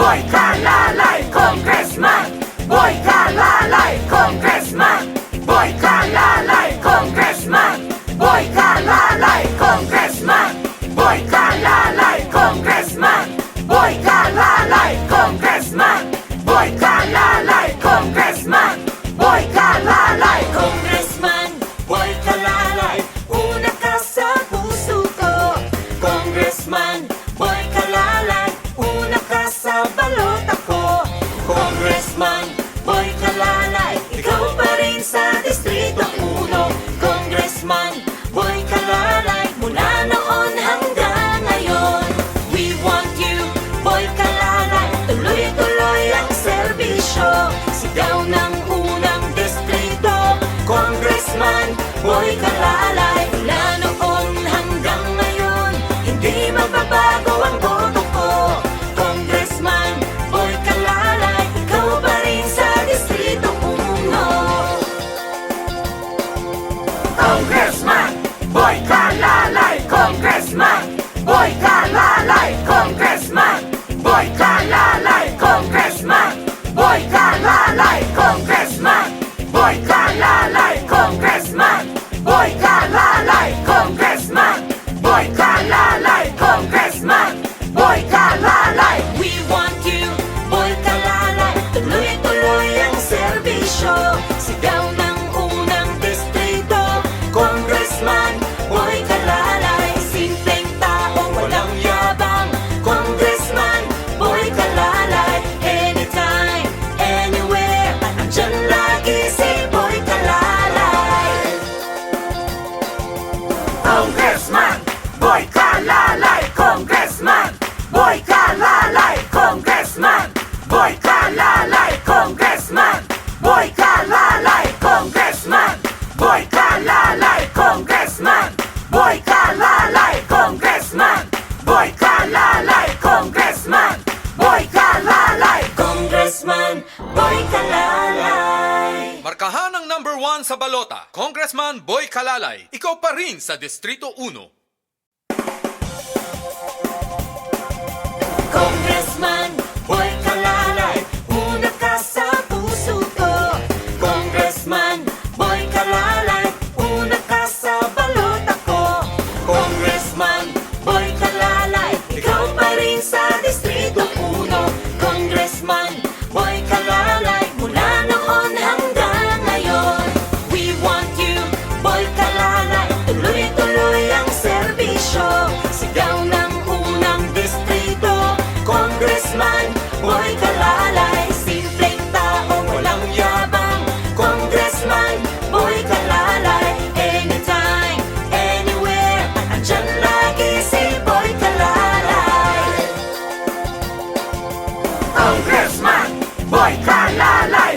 Byte. negosyo Sigaw ng unang distrito. Congressman Boy Kalalay Mula noon hanggang ngayon Hindi magbabago ang boto ko. Congressman Boy Kalalay Ikaw pa rin sa distrito uno. Congressman Boy Kalalay Congressman Boy Kalalay Congressman Boy Kalalay Boy Kalalay, Congressman! Boy Kalalay, Congressman! Boy Kalalay, Congressman! Boy Kalalay, Congressman! Boy Kalalay, Congressman! Boy Kalalay, Congressman! Boy Kalalay! Markahan ang number one sa balota, Congressman Boy Kalalay. Ikaw pa rin sa Distrito 1. Boy, cry, la, la.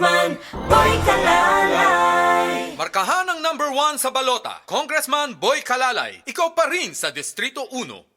Congressman Boy Kalalay. Markahan ang number one sa balota, Congressman Boy Kalalay. Ikaw pa rin sa Distrito 1.